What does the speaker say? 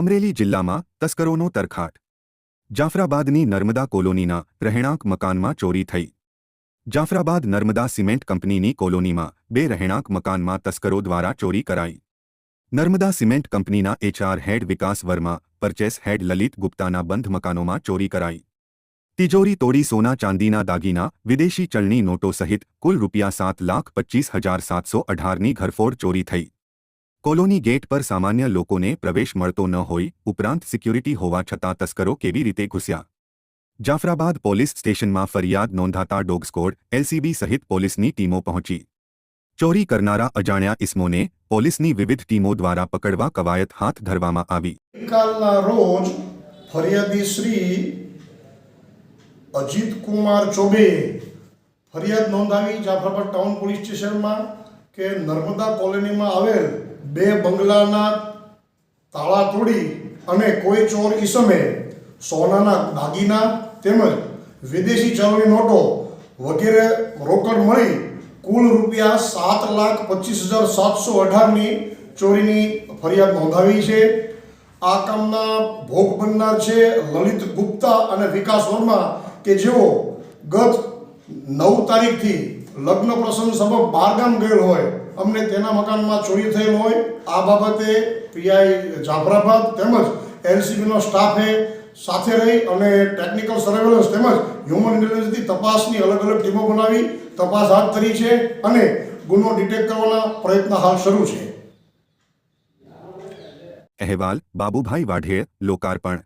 અમરેલી જિલ્લામાં તસ્કરોનો તરખાટ. જાફરાબાદની નર્મદા કોલોનીના રહેણાંક મકાનમાં ચોરી થઈ. જાફરાબાદ નર્મદા સિમેન્ટ કંપનીની કોલોનીમાં બે રહેણાંક મકાનમાં તસ્કરો દ્વારા ચોરી કરાઈ. નર્મદા સિમેન્ટ કંપનીના HR head Vikas Verma, purchase head Lalit ગુપ્તાના બંધ મકાનોમાં ચોરી કરાઈ. તિજોરી તોડી સોના ચાંદીના દાગીના, વિદેશી ચલણી નોટો સહિત કુલ રૂપિયા સાત લાખ પચ્ચીસ હજાર સાતસો અઢારની ઘરફોડ ચોરી થઈ. કોલોની ગેટ પર સામાન્ય લોકોને પ્રવેશ મળતો ન હોય, ઉપરાંત સિક્યુરિટી હોવા છતાં તસ્કરો કેવી રીતે ઘૂસ્યા? જાફરાબાદ પોલીસ સ્ટેશનમાં ફરિયાદ નોંધાતા ડોગ સ્કોડ એલસીબી સહિત પોલીસની ટીમો પહોંચી. ચોરી કરનારા અજાણ્યા ઇસમોને પોલીસની વિવિધ ટીમો દ્વારા પકડવા કવાયત હાથ ધરવામાં આવી. ગઈકાલના રોજ ફરિયાદી શ્રી અજીત ચોબે ફરિયાદ નોંધાવી જાફરાબાદ ટાઉન પોલીસ સ્ટેશનમાં કે નર્મદા કોલોનીમાં આવેલ બે બંગલાના તાળા તોડી અને કોઈ ચોર ઈસમે સોનાના દાગીના તેમજ વિદેશી ચલણી નોટો વગેરે રોકડ મળી કુલ રૂપિયા સાત લાખ પચીસ હજાર સાતસો અઢારની ચોરીની ફરિયાદ નોંધાવી છે. આ કામના ભોગ બનનાર છે લલિત ગુપ્તા અને વિકાસ વર્મા કે જેઓ ગત નવ તારીખથી લગ્ન પ્રસંગ સબબ બહારગામ ગયેલ હોય. અમને તેના મકાનમાં ચોરી થયેલ હોય, આ બાબતે પીઆઈ જાફરાબાદ તેમજ એલસીબીનો સ્ટાફે સાથે રહી અને ટેકનિકલ સર્વેલન્સ તેમજ હ્યુમન ઇન્ટેલિજન્સથી તપાસની અલગ અલગ ટીમો બનાવી તપાસ હાથ ધરી છે અને ગુનો ડિટેક્ટ કરવાના પ્રયત્ન હાલ શરૂ છે. અહેવાલ બાબુભાઈ વાઢેર લોકાર્પણ.